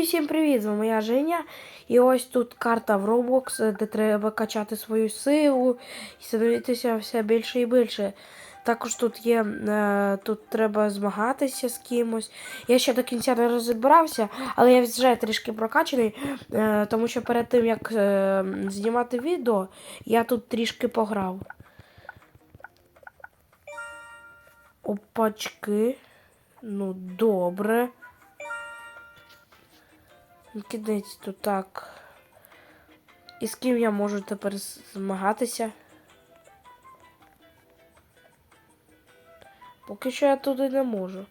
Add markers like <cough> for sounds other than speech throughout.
Друзі, всім привіт! З вами я Женя. І ось тут карта в Roblox, де треба качати свою силу і становитися все більше і більше. Також тут є, е, тут треба змагатися з кимось. Я ще до кінця не розібрався, але я вже трішки прокачаний, е, тому що перед тим як е, знімати відео, я тут трішки пограв. Опачки. Ну, добре. Кидець тут так. І з ким я можу тепер змагатися? Поки що я туди не можу.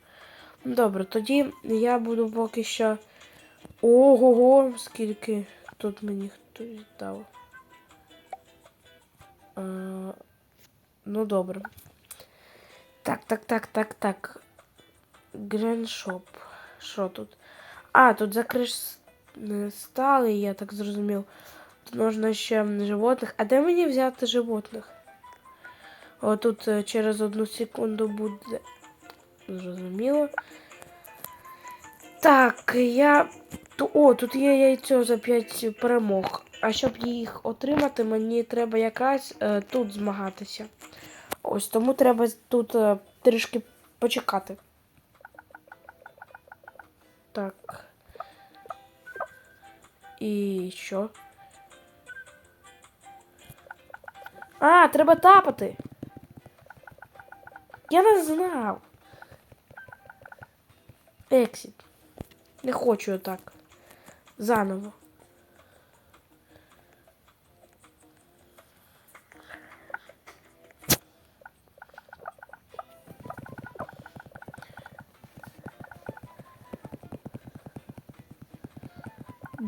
Добре, тоді я буду поки що. Ого, скільки тут мені хтось дав. А, ну добре. Так, так, так, так, так. Греншоп. Що тут? А, тут закриш стали, я так зрозумів. Тут можна ще животних. А де мені взяти животних? О, тут е, через одну секунду буде. Зрозуміло. Так, я. О, тут є яйцо за 5 перемог. А щоб їх отримати, мені треба якраз е, тут змагатися. Ось тому треба тут е, трішки почекати. Так. І що? А, треба тапати. Я не знав. Ексіт. Не хочу так. Заново.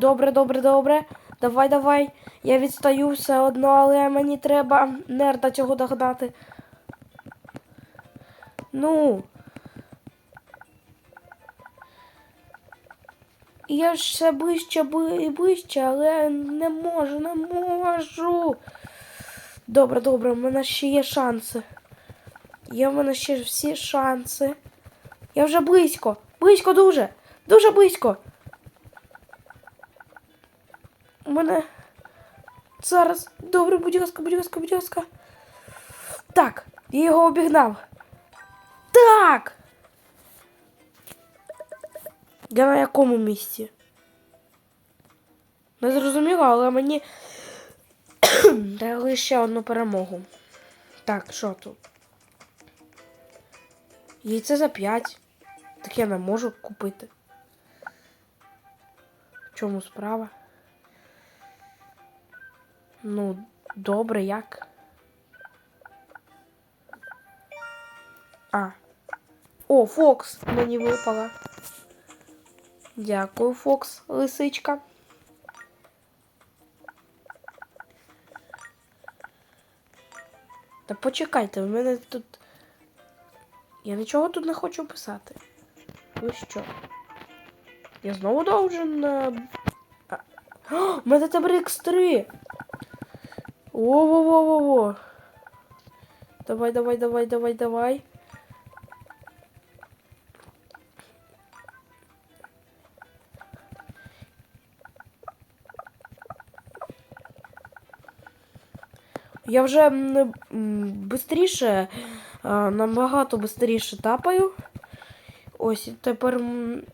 Добре, добре, добре. Давай, давай. Я відстаю все одно, але мені треба нерда цього догнати. Ну. Я ж все ближче і ближче, але не можу, не можу. Добре, добре, в мене ще є шанси. Є в мене ще всі шанси. Я вже близько. Близько дуже. Дуже близько. У мене зараз. Добре, будь ласка, будь ласка, будь ласка. Так, я його обігнав. Так. Я на якому місці? Не зрозуміло, але мені <coughs> дали ще одну перемогу. Так, що тут? Яйце за 5. Так я не можу купити. В чому справа? Ну, добре, як? А. О, Фокс мені випала. Дякую, Фокс, лисичка. Та почекайте, в мене тут. Я нічого тут не хочу писати. Ви що? Я знову должен. е, А... У мене тепер X3. Во-во-во-во-во. Давай, давай, давай, давай, давай. Я вже м, набагато бистріше тапаю. Ось тепер в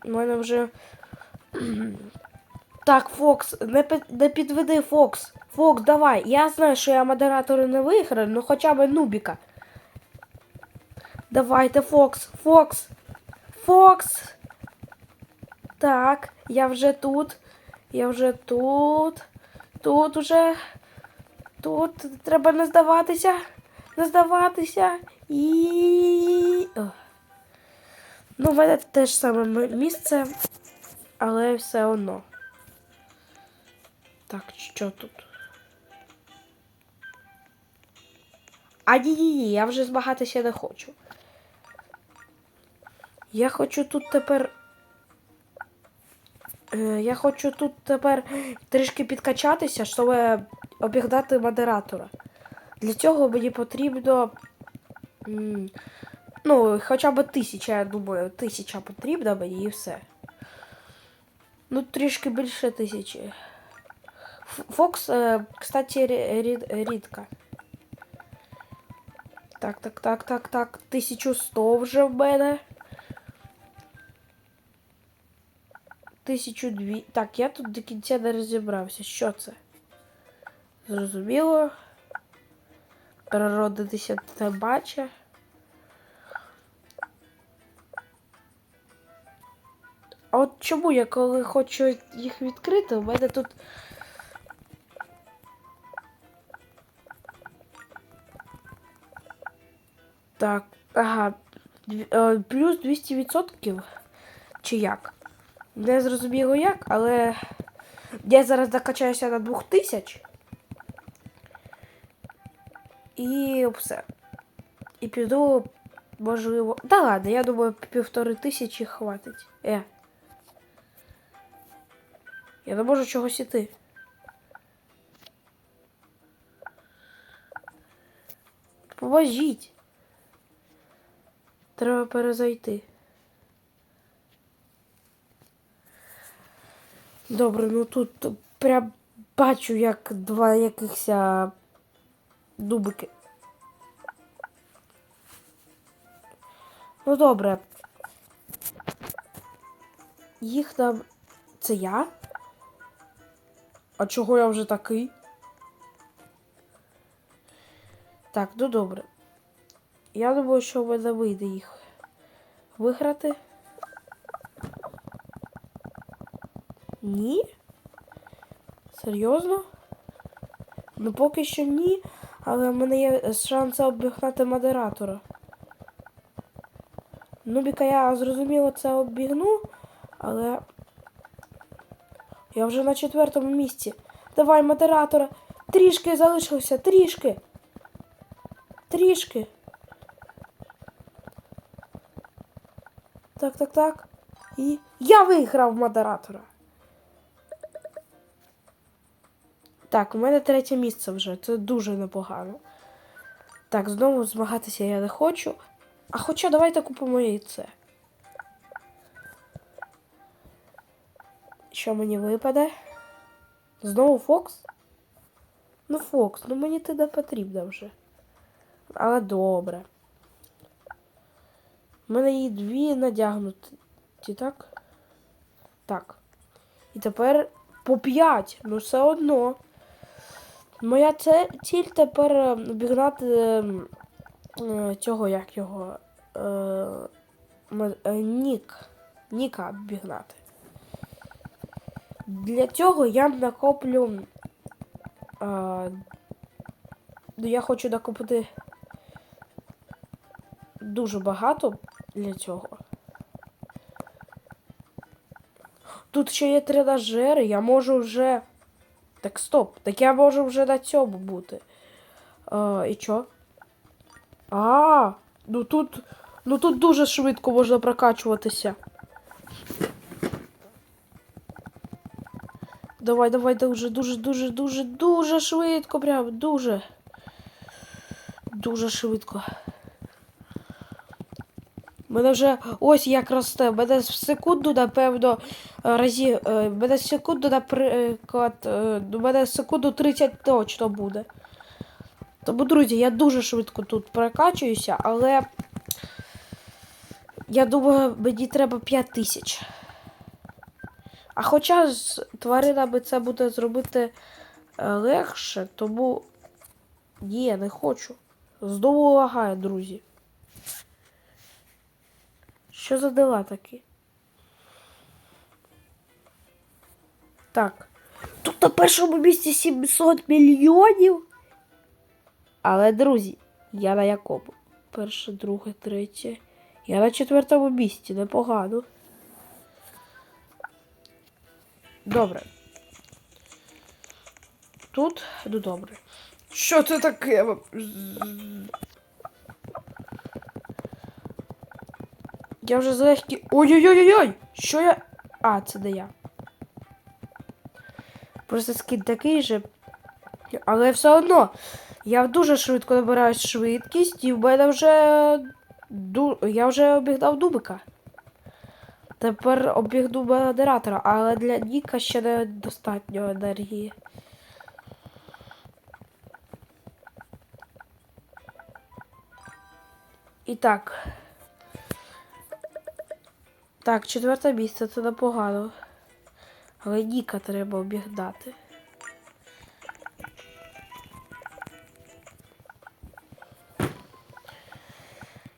мене вже. Так, Фокс, не підведи Фокс. Фокс, давай. Я знаю, що я модератори не виграю, ну хоча б Нубіка. Давайте, Фокс, Фокс. Фокс. Так, я вже тут. Я вже тут. Тут уже. Тут треба не здаватися. Не здаватися. І. Ну, в мене те ж саме місце, але все одно. Так, що тут? А ні, ні, ні, я вже змагатися не хочу. Я хочу тут тепер. Е, я хочу тут тепер трішки підкачатися, щоб обігнати модератора. Для цього мені потрібно. Ну, хоча б тисяча, я думаю, тисяча потрібна мені і все. Ну, трішки більше тисячі. Фокс, е, кстати, рі- рід- рідка. Так, так, так, так, так. 1100 вже в мене. 1002. Так, я тут до кінця не розібрався. Що це? Зрозуміло. Переродитися та бача. А от чому я коли хочу їх відкрити, у мене тут. Так, ага. е, Плюс 200%. Чи як? Не зрозуміло як, але я зараз докачаюся на 2000. І все. І піду, можливо. Та ладно, я думаю, півтори тисячі хватить. Е. Я не можу чогось іти. Поможіть. Треба перезайти. Добре, ну тут прям бачу, як два якихось дубики. Ну добре. Їх там. Це я? А чого я вже такий? Так, ну добре. Я думаю, що в мене вийде їх виграти. Ні? Серйозно? Ну поки що ні, але в мене є шанс обігнати модератора. Нубіка я зрозуміло це обігну, але я вже на четвертому місці. Давай, модератора. Трішки залишилося, трішки. Трішки. Так, так, так. І я виграв модератора. Так, у мене третє місце вже. Це дуже непогано. Так, знову змагатися я не хочу. А хоча давайте купимо яйце. Що мені випаде? Знову Фокс? Ну, Фокс, ну мені не потрібно вже. Але добре. У мене її дві надягнуті, так? Так. І тепер по п'ять. Ну все одно. Моя ціль тепер е, обігнати е, е, цього, як його. Е, Нік. Ніка обігнати. Для цього я накоплю. Е, ну, я хочу накопити дуже багато для цього. Тут ще є тренажери, я можу вже. Так, стоп. Так я можу вже на цьому бути. А, і чо? А, ну тут. Ну тут дуже швидко можна прокачуватися. Давай, давай, дуже, дуже, дуже, дуже, дуже швидко, прям, дуже. Дуже швидко. Мене вже ось як росте. Мене в секунду, напевно, разі. е, Мене в секунду, наприклад, е, у мене в секунду 30 точно буде. Тому, друзі, я дуже швидко тут прокачуюся, але я думаю, мені треба 5 тисяч. А хоча з тваринами це буде зробити е, легше, тому ні, не хочу. Знову лагає, друзі. Що за дела такі? Так. Тут на першому місці 700 мільйонів. Але, друзі, я на якому? Перше, друге, третє. Я на четвертому місці, непогано. Добре. Тут, ну добре. Що це таке? Я вже злегкі. Ой-ой-ой-ой! Що я. А, це не я. Просто скид такий же. Але все одно. Я дуже швидко набираю швидкість, і в мене вже. Ду... Я вже обігнав дубика. Тепер обігну модератора, але для Ніка ще не достатньо енергії. І так. Так, четверте місце це непогано. Але Ніка треба обігнати.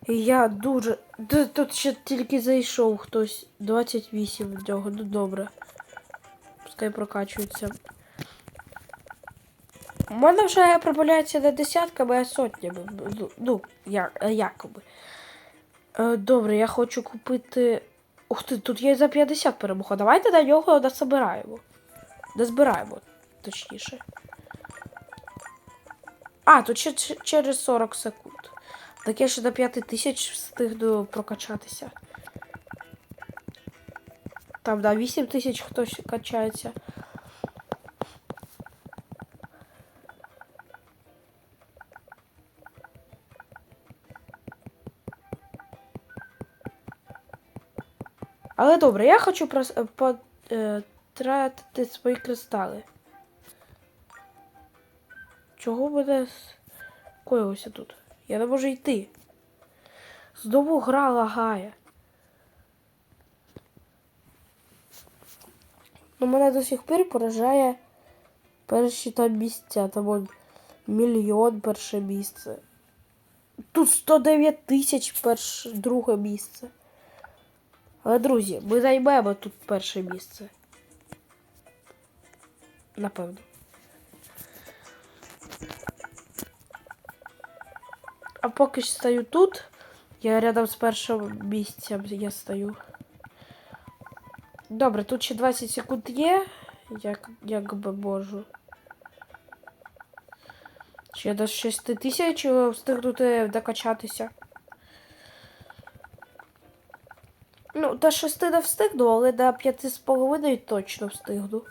І я дуже. Тут ще тільки зайшов хтось. 28 в нього, ну добре. Пускай прокачується. У мене вже прибавляється не десятками, а сотнями. Ну, Ну, як, якоби. Е, Добре, я хочу купити. Ух ти, тут є за 50 перемог. А Давайте на нього дособираємо. Дозбираємо, точніше. А, тут ще через 40 секунд. Так я ще до 5 тисяч встигну прокачатися. Там, да, 8 тисяч хтось качається. Але добре, я хочу е, по... е, свої кристали. Чого мене коїлося тут? Я не можу йти. Знову гра лагає. Ну, мене до сих пір поражає перші там місця. Там он мільйон перше місце. Тут 109 тисяч перше друге місце. Але, друзі, ми займемо тут перше місце. Напевно. А поки що стою тут. Я рядом з першим місцем я стою. Добре, тут ще 20 секунд є. Як, як би можу. Ще до 6 тисяч встигнути докачатися. Ну, до 6 не встигну, але до 5,5 точно встигну.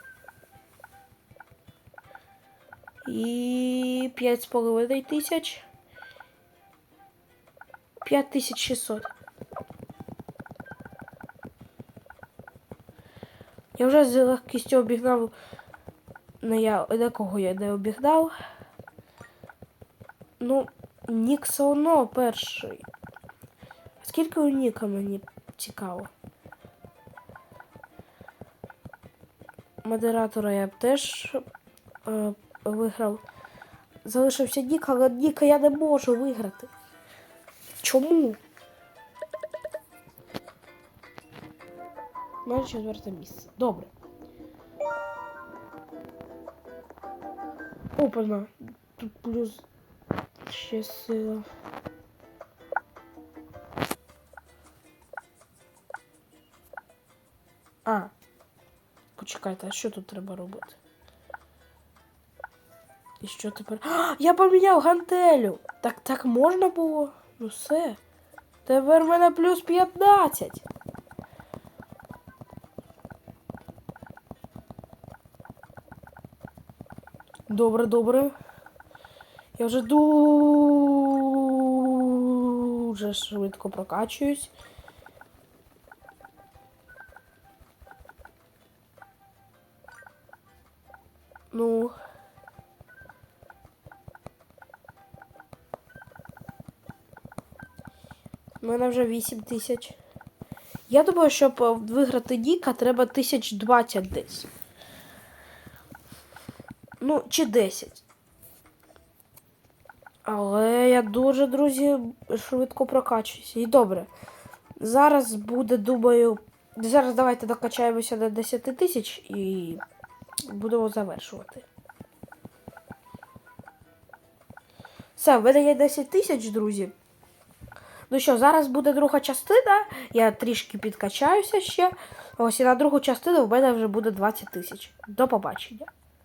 І 5,5 тисяч. 5600. Я вже з легкістю обігнав. Не я на кого я не обігнав. Ну, Нік все одно перший. Скільки у Ніка мені цікаво? Модератора я б теж е, виграв. Залишився Нік, але Ніка я не можу виграти. Чому? Моє четверте місце. Добре. Опана. Тут плюс ще сила. А. Почекайте, а що тут треба робити? І що тепер? А, я поміняв гантелю! Так так можна було? Ну все. Тепер в мене плюс 15. Добре, добре. Я вже дуже швидко прокачуюсь. Ну. У мене вже 8 тисяч. Я думаю, щоб е, виграти Ніка, треба 1020 десь. Ну, чи 10. Але я дуже, друзі, швидко прокачуюся. І добре. Зараз буде, думаю. Зараз давайте докачаємося до 10 тисяч і будемо завершувати. Все, в мене є 10 тисяч, друзі. Ну що, зараз буде друга частина. Я трішки підкачаюся ще. Ось і на другу частину в мене вже буде 20 тисяч. До побачення.